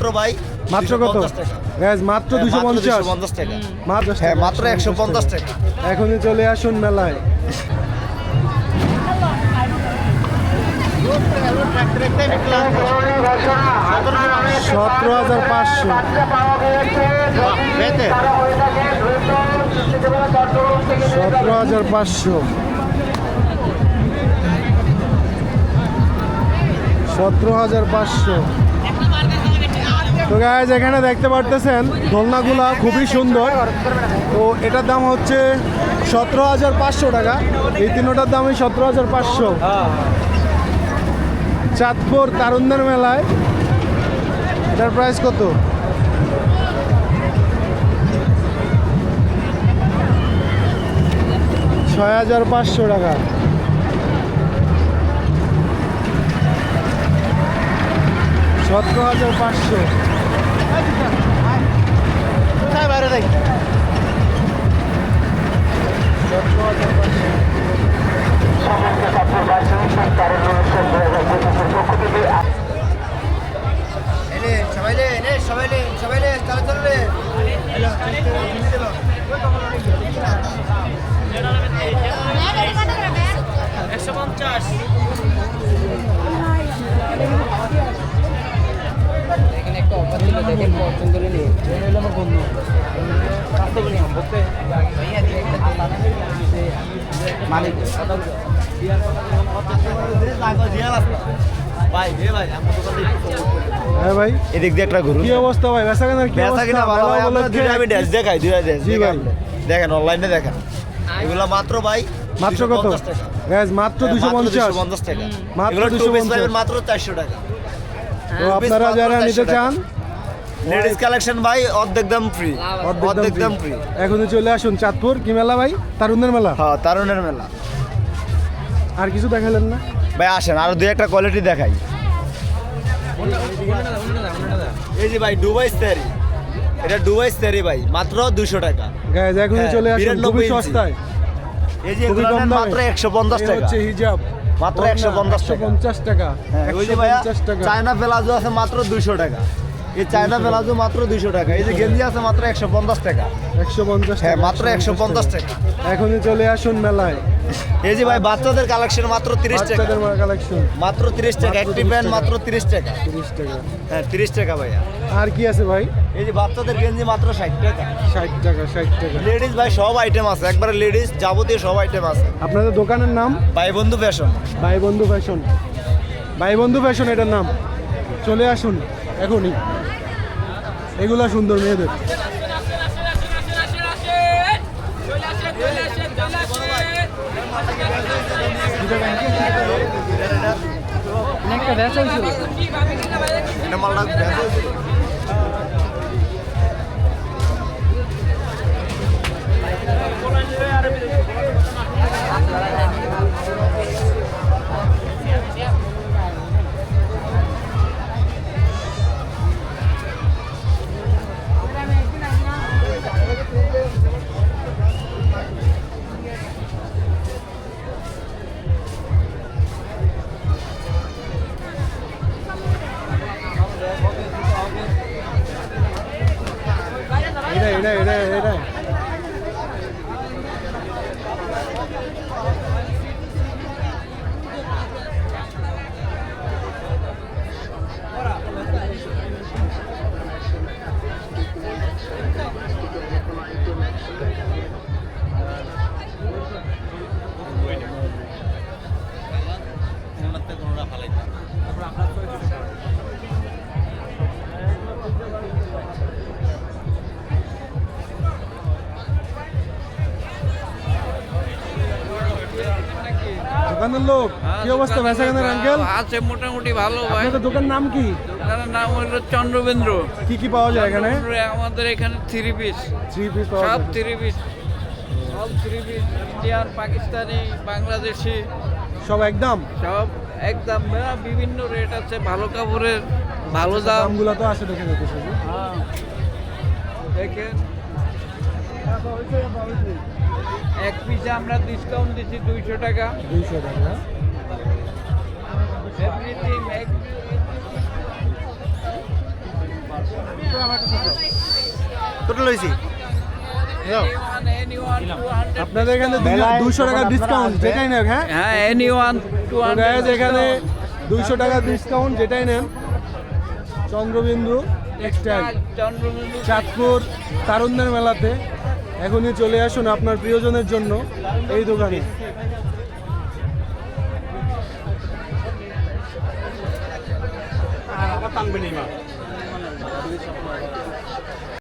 মাত্র ভাই মাত্র কত? 250 মাত্র দুশো পঞ্চাশ। 250 টাকা। হ্যাঁ মাত্র একশো পঞ্চাশ টাকা। এখনই চলে আসুন মেলায়। সতেরো হাজার পাঁচশো। সতেরো হাজার পাঁচশো। সতেরো হাজার পাঁচশো। তো গাইজ এখানে দেখতে পারতেছেন, দোলনাগুলা খুবই সুন্দর। তো এটার দাম হচ্ছে সতেরো হাজার পাঁচশো টাকা। এই তিনোটার দামই সতেরো হাজার পাঁচশো। চাঁদপুর তারুণ্যের মেলায়। এটার প্রাইস কত? ছয় হাজার পাঁচশো টাকা। সতেরো হাজার পাঁচশো। এখানে একটা অফার ছিল দেখেন পছন্দ করে নিয়ে আমার বন্ধু মালিক। ভাই দে ভাই হ্যাঁ ভাই। এদিক দিয়ে একটা ঘুরুন কি অবস্থা ভাই? বেচা কেনার কি বেচা অবস্থা? কিনা ভালো ভাই মেলা দুইটা আমি দেখাই দুইটা ড্রেস জি ভাই। দেখেন অনলাইনে দেখেন। এগুলো মাত্র ভাই মাত্র কত? 250 টাকা। গ্যাস মাত্র দুশো পঞ্চাশ। 250 টাকা। মাত্র এগুলো 250 পাবেন মাত্র 400 টাকা। তো আপনারা যারা নিতে চান লেডিস কালেকশন ভাই অর্ধেক দাম ফ্রি অর্ধেক দাম ফ্রি এখনই চলে আসুন চাঁদপুর কি মেলা ভাই? তারুণ্যের মেলা? হ্যাঁ তারুণের মেলা। আর কিছু দেখালেন না? ভাই আসেন আরও দুই একটা কোয়ালিটি দেখাই। এই যে ভাই দুবাই স্টারি এটা দুবাই স্টারি ভাই মাত্র 200 টাকা। গ্যাস এখনই হ্যাঁ, চলে আসুন 92 খুবই সস্তায়। এই যে খুবই কম মাত্র 150 এই টাকা হচ্ছে হিজাব। মাত্র একশো পঞ্চাশ টাকা। 150 টাকা। হ্যাঁ, ওই যে ভাইয়া চায়না প্লাজো আছে মাত্র 200 টাকা। এই চায়না প্লাজো মাত্র 200 টাকা। এই যে গেঞ্জি আছে মাত্র 150 টাকা। 150 হ্যাঁ টাকা। মাত্র 150 টাকা। এখনই চলে আসুন মেলায়। এই যে ভাই বাচ্চাদের কালেকশন মাত্র 30 টাকা। কালেকশন মাত্র 30 টাকা একটি 30 প্যান্ট মাত্র 30 টাকা। 30 টাকা। হ্যাঁ 30 টাকা ভাইয়া। আর কি আছে ভাই? এই যে বাচ্চাদের গেঞ্জি মাত্র 60 টাকা। 60 টাকা 60 টাকা। লেডিস ভাই সব আইটেম আছে। একবারে লেডিস যাবতীয় সব আইটেম আছে। আপনাদের দোকানের নাম? ভাই বন্ধু ফ্যাশন ভাই বন্ধু ফ্যাশন ভাই বন্ধু ফ্যাশন এটার নাম। চলে আসুন এখনই। এগুলা সুন্দর মেয়েদের। এটা মালটা বেচা হয়েছিল। এটা এটা দোকানের লোক? কি অবস্থা? বেচা কেনার আঙ্কেল? আছে মোটামুটি ভালো ভাই। আপনাদের দোকান নাম কি? দোকানের নাম হলো চন্দ্রবেন্দ্র। কি কি পাওয়া যায় এখানে? আমাদের এখানে থ্রি পিস থ্রি পিস সব থ্রি পিস সব three piece Indian Pakistani Bangladeshi সব একদম? সব একদম বিভিন্ন রেট আছে ভালো কাপড়ের ভালো দাম। দামগুলো তো আছে হ্যাঁ। দেখেন। এক পিসে আমরা ডিসকাউন্ট দিচ্ছি দুইশো টাকা। দুইশো টাকা। এভরিথিং টোটাল হয়েছি? আপনাদের এখানে দুশো টাকা ডিসকাউন্ট যেটাই নেন হ্যাঁ? হ্যাঁ এনি ওয়ান guys, এখানে দুইশো টাকা ডিসকাউন্ট যেটাই নেন। চন্দ্রবিন্দু টেক্সটাইল চন্দ্রবিন্দু চাঁদপুর তারুণ্যের মেলাতে। এখনই চলে আসুন আপনার প্রিয়জনের জন্য এই দোকানে।